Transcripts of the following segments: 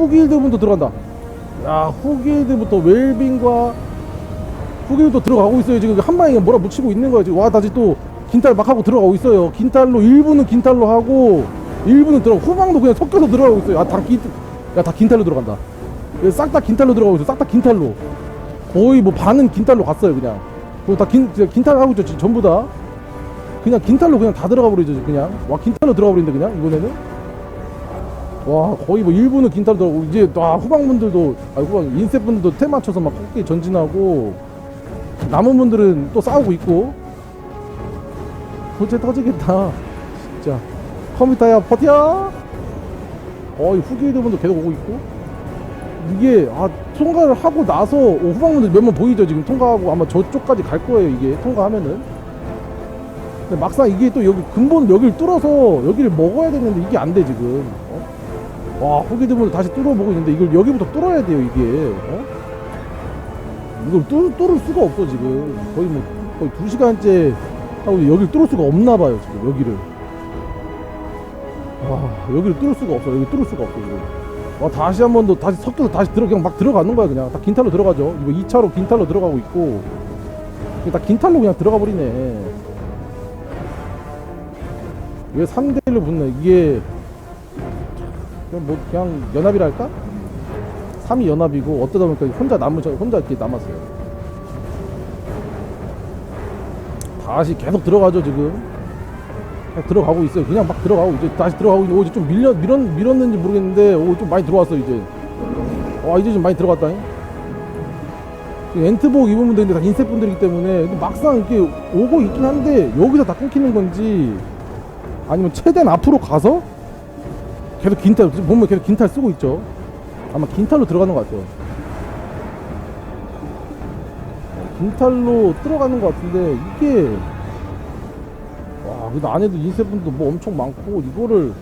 후길드 분도 들어간다. 야 후길드부터 웰빙과 후길도 들어가고 있어요. 지금 한 방에 뭐라 묻히고 있는 거야 지금 와 다시 또 긴탈 막 하고 들어가고 있어요. 긴탈로 일부는 긴탈로 하고 일부는 들어 후방도 그냥 섞여서 들어가고 있어요. 아다 긴, 야다 긴탈로 들어간다. 싹 다 긴탈로 들어가고 있어 싹 다 긴탈로. 거의 뭐 반은 긴탈로 갔어요 그냥. 그거 다 긴, 그냥 긴탈 하고 있죠 전부 다. 그냥 긴탈로 그냥 다 들어가 버리죠 그냥. 와 긴탈로 들어가 버린다 그냥 이번에는 와 거의 뭐 일부는 들어가고 이제 와 후방분들도 아 후방 인셋분들도 템 맞춰서 막 꺾기 전진하고 남은 분들은 또 싸우고 있고. 도체 터지겠다. 진짜. 컴퓨터야 버텨! 어이 후기들 분도 계속 오고 있고. 이게 아 통과를 하고 나서 어, 후방분들 몇 명 보이죠? 지금 통과하고 아마 저쪽까지 갈 거예요 이게. 통과하면은. 근데 막상 이게 또 여기 근본 여기를 뚫어서 여기를 먹어야 되는데 이게 안 돼 지금. 어? 와 후기들 분들 다시 뚫어보고 있는데 이걸 여기부터 뚫어야 돼요 이게. 어? 이걸 뚫, 뚫을 수가 없어 지금. 거의 뭐 거의 두 시간째 하고 여기를 뚫을 수가 없나 봐요 지금 여기를. 와 여기를 뚫을 수가 없어 여기 뚫을 수가 없어 지금. 와 다시 한 번 더 다시 섞여서 다시 들어 그냥 막 들어가는 거야 그냥. 다 긴탈로 들어가죠. 이거 2차로 긴탈로 들어가고 있고. 다 긴탈로 그냥 들어가 버리네. 왜 3대1로 붙네? 이게 그냥 뭐 그냥 연합이랄까? 3위 연합이고 어쩌다 보니까 혼자 남으 혼자 이렇게 남았어요. 다시 계속 들어가죠 지금. 들어가고 있어요. 그냥 막 들어가고 이제 다시 들어가고 있는데 오, 이제 좀 밀려 밀었 밀었는지 모르겠는데 오 좀 많이 들어왔어 이제. 와 이제 좀 많이 들어갔다. 엔트복 입은 분들인데 다 인셋 분들이기 때문에 막상 이렇게 오고 있긴 한데 여기서 다 끊기는 건지 아니면 최대한 앞으로 가서 계속 긴탈 보면 계속 긴탈 쓰고 있죠. 아마 긴탈로 들어가는 것 같아요. 어, 긴탈로 들어가는 것 같은데 이게 와 근데 안에도 인쇄분도 뭐 엄청 많고 이거를.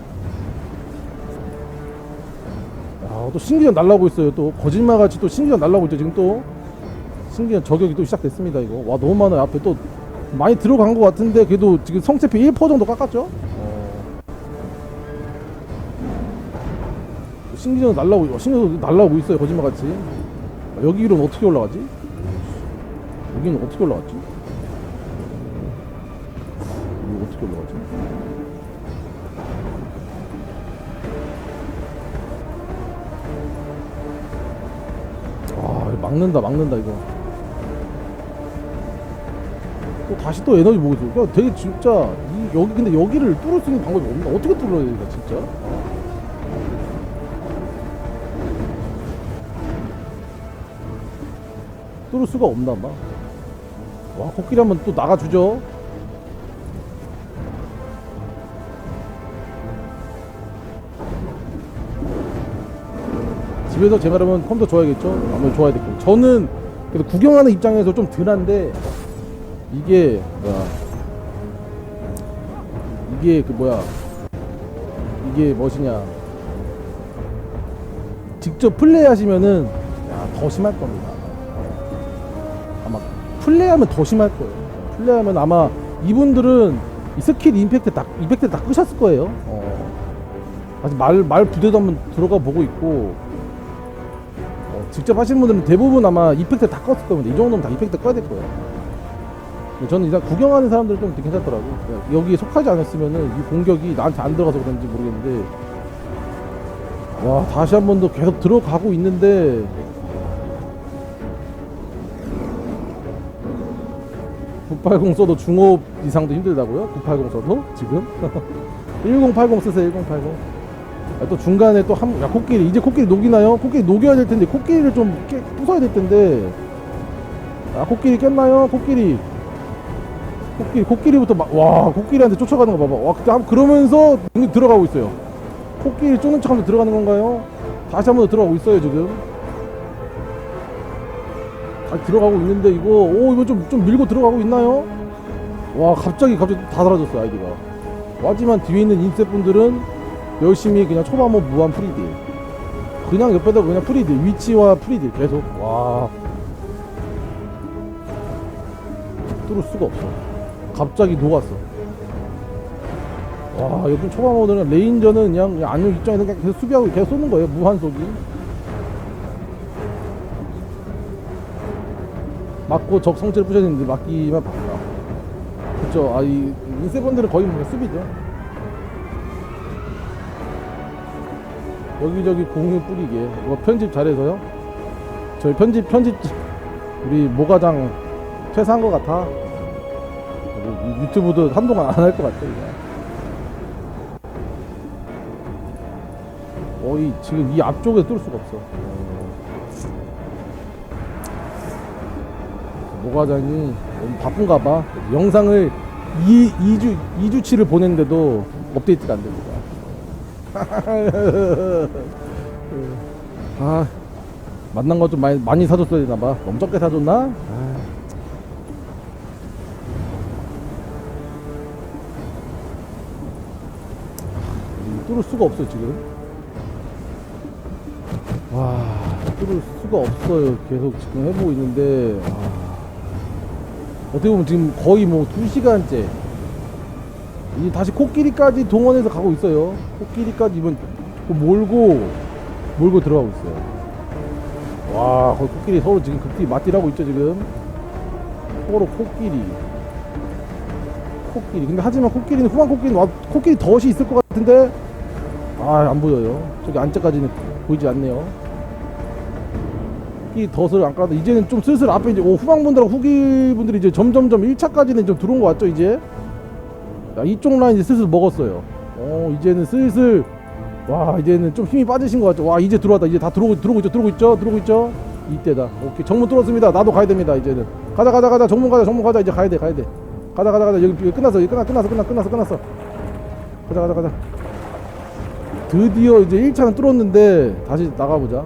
야또 신기전 날라오고 있어요 또. 거짓말같이 또 신기전 날라오고 있죠 지금 또. 신기전 저격이 또 시작됐습니다 이거. 와 너무 많아요. 앞에 또 많이 들어간 것 같은데 그래도 지금 성체피 1% 정도 깎았죠 신기전 날라오고 신기전 날라오고 있어요 거짓말같이 아, 여기로는 어떻게 올라가지? 여기는 어떻게 올라갔지? 여기 어떻게 올라가지? 아 막는다 막는다 이거 또 다시 또 에너지 모으죠 그러니까 되게 진짜 이 여기 근데 여기를 뚫을 수 있는 방법이 없나 어떻게 뚫어야 되나 진짜 뚫을 수가 없나 봐. 와, 코끼리 한번 또 나가주죠. 집에서 제 말하면 컴퓨터 줘야겠죠? 아무래도 될 거고. 저는 그래도 구경하는 입장에서 좀 덜한데, 이게, 뭐야. 이게 그 뭐야. 이게 무엇이냐. 직접 플레이 하시면은, 야, 더 심할 겁니다. 플레이하면 더 심할 거예요. 플레이하면 아마 이분들은 이 스킬 임팩트 다 임팩트 다 끄셨을 거예요. 어. 아직 말, 말 부대도 한번 들어가 보고 있고 어, 직접 하시는 분들은 대부분 아마 임팩트 다 껐을 겁니다. 이 정도면 다 임팩트 꺼야 될 거예요. 근데 저는 일단 구경하는 사람들은 좀 괜찮더라고. 요 여기에 속하지 않았으면은 이 공격이 나한테 안 들어가서 그런지 모르겠는데 와 다시 한 번 더 계속 들어가고 있는데 980 써도 중업 이상도 힘들다고요? 980 써도 지금 1080 쓰세요 1080. 아, 또 중간에 또 한 야 코끼리 이제 코끼리 녹이나요? 코끼리 녹여야 될 텐데 코끼리를 좀 깨, 부숴야 될 텐데 아 코끼리 깼나요? 코끼리 코끼리 코끼리부터 막 와 코끼리한테 쫓아가는 거 봐봐 와 그때 한- 그러면서 들어가고 있어요 코끼리 쪼는 척 하면서 들어가는 건가요? 다시 한 번 더 들어가고 있어요 지금 다 들어가고 있는데 이거 오 이거 좀 좀 밀고 들어가고 있나요? 와 갑자기 갑자기 다 사라졌어요 아이디가. 하지만 뒤에 있는 인셋 분들은 열심히 그냥 초반모 무한 프리딜. 그냥 옆에다 그냥 프리딜 위치와 프리딜 계속 와. 뚫을 수가 없어. 갑자기 녹았어. 와 이번 초반 모드는 레인저는 그냥, 안녕 입장에서 계속 수비하고 계속 쏘는 거예요 무한속이 맞고 적 성체를 부셔야 되는데 맞기만 바빠 그쵸? 아 이 인세번들은 거의 뭐 수비죠. 여기저기 공유 뿌리게. 이거 편집 잘해서요? 저희 편집 편집 우리 모가장 퇴사한 것 같아. 그리고 유튜브도 한동안 안 할 것 같아 이거. 거의 지금 이 앞쪽에 뚫을 수가 없어 모과장이 너무 바쁜가 봐. 영상을 2, 2주 2주치를 보냈는데도 업데이트가 안 됩니다. 아 만난 거 좀 많이, 많이 사줬어야 되나 봐. 너무 적게 사줬나? 아. 이 뚫을 수가 없어 지금. 와 뚫을 수가 없어요. 계속 지금 해보고 있는데. 아, 어떻게 보면 지금 거의 뭐 2시간째. 이제 다시 코끼리까지 동원해서 가고 있어요. 코끼리까지 이번 또 몰고 몰고 들어가고 있어요. 와 거의 코끼리 서로 지금 극딜 맞딜하고 있죠 지금. 서로 코끼리. 코끼리. 근데 하지만 코끼리는 후방 코끼리는 와, 코끼리 덫이 있을 것 같은데? 아 안 보여요. 저기 안쪽까지는 보이지 않네요 이 덫을 안 깔아도 이제는 좀 슬슬 앞에 이제 오, 후방분들하고 후기분들이 이제 점점점 1차까지는 좀 들어온 것 같죠 이제? 자, 이쪽 라인 이제 슬슬 먹었어요. 어 이제는 슬슬 와 이제는 좀 힘이 빠지신 것 같죠? 와 이제 들어왔다. 이제 다 들어오고 들어오고 있죠 들어오고 있죠 들어오고 있죠? 이때다. 오케이. 정문 뚫었습니다. 나도 가야 됩니다 이제는. 가자 가자 가자. 정문 가자 정문 가자. 이제 가야 돼 가야 돼. 가자 가자 가자. 여기, 여기 끝났어. 여기 끝났어 끝났어 끝났어 끝났어. 가자 가자 가자. 드디어 이제 1차는 뚫었는데 다시 나가보자. 야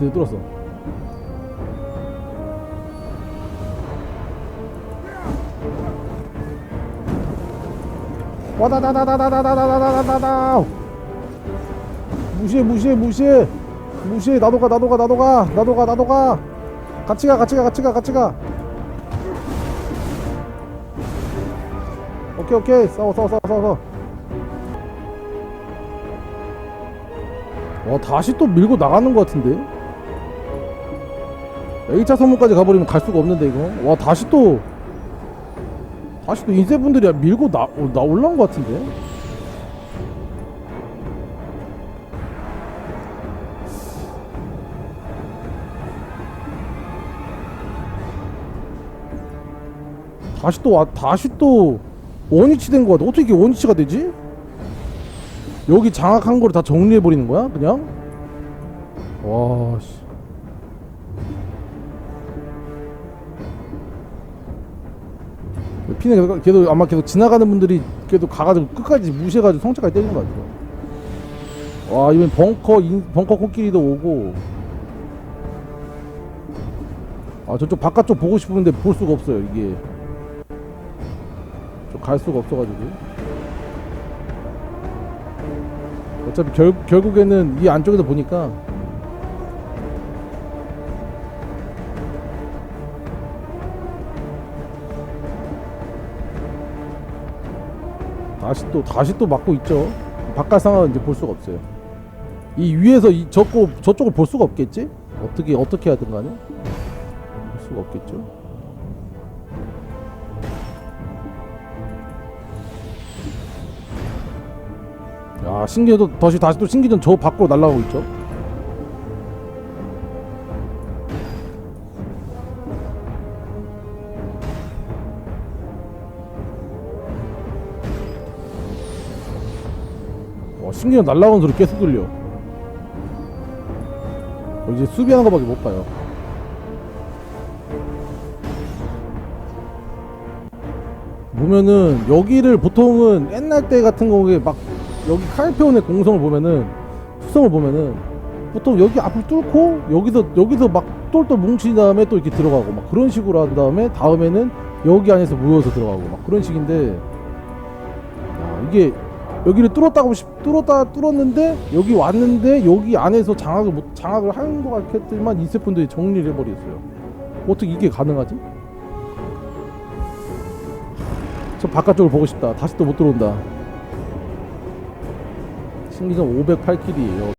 드디어 뚫었어. 와다다다다다다다다다다다 무시해 무시해 무시해 무시해 나도 가 나도 가 나도 가 나도 가 나도 가 같이 가 같이 가 같이 가 같이 가 오케이 오케이 싸워 싸워 싸워 싸워 와 다시 또 밀고 나가는 것 같은데 1차 선문까지 가버리면 갈 수가 없는데 이거 와 다시 또 다시 또 인쇄분들이 밀고 나, 어, 나 올라온 것 같은데 다시 또 와, 다시 또 원위치 된 것 같아 어떻게 이게 원위치가 되지? 여기 장악한 거를 다 정리해 버리는 거야 그냥? 와 씨. 피는 계속, 계속 아마 계속 지나가는 분들이 계속 가가지고 끝까지 무시해가지고 성체까지 때리는 거 같아. 와 이번 벙커 인, 벙커 코끼리도 오고. 아 저쪽 바깥쪽 보고 싶은데 볼 수가 없어요 이게. 저갈 수가 없어가지고. 어차피 결, 결국에는 이 안쪽에서 보니까 다시 또 다시 또 막고 있죠. 바깥 상황은 이제 볼 수가 없어요. 이 위에서 이 저거 저쪽을 볼 수가 없겠지? 어떻게 어떻게 하든 간에 볼 수가 없겠죠. 야 신기해도 다시 다시 또 신기전 저 밖으로 날아가고 있죠. 와, 신기전 날아가는 소리 계속 들려. 어, 이제 수비하는 거밖에 못 봐요. 보면은 여기를 보통은 옛날 때 같은 경우에 막 여기 칼페온의 공성을 보면은 수성을 보면은 보통 여기 앞을 뚫고 여기서 여기서 막 똘똘 뭉친 다음에 또 이렇게 들어가고 막 그런 식으로 한 다음에 다음에는 여기 안에서 모여서 들어가고 막 그런 식인데 야, 이게 여기를 뚫었다고 싶 뚫었다 뚫었는데 여기 왔는데 여기 안에서 장악을 못 장악을 하는 것 같겠지만 이세분들이 정리를 해버렸어요. 어떻게 이게 가능하지? 저 바깥쪽을 보고 싶다 다시 또 못 들어온다 신기점 508킬이에요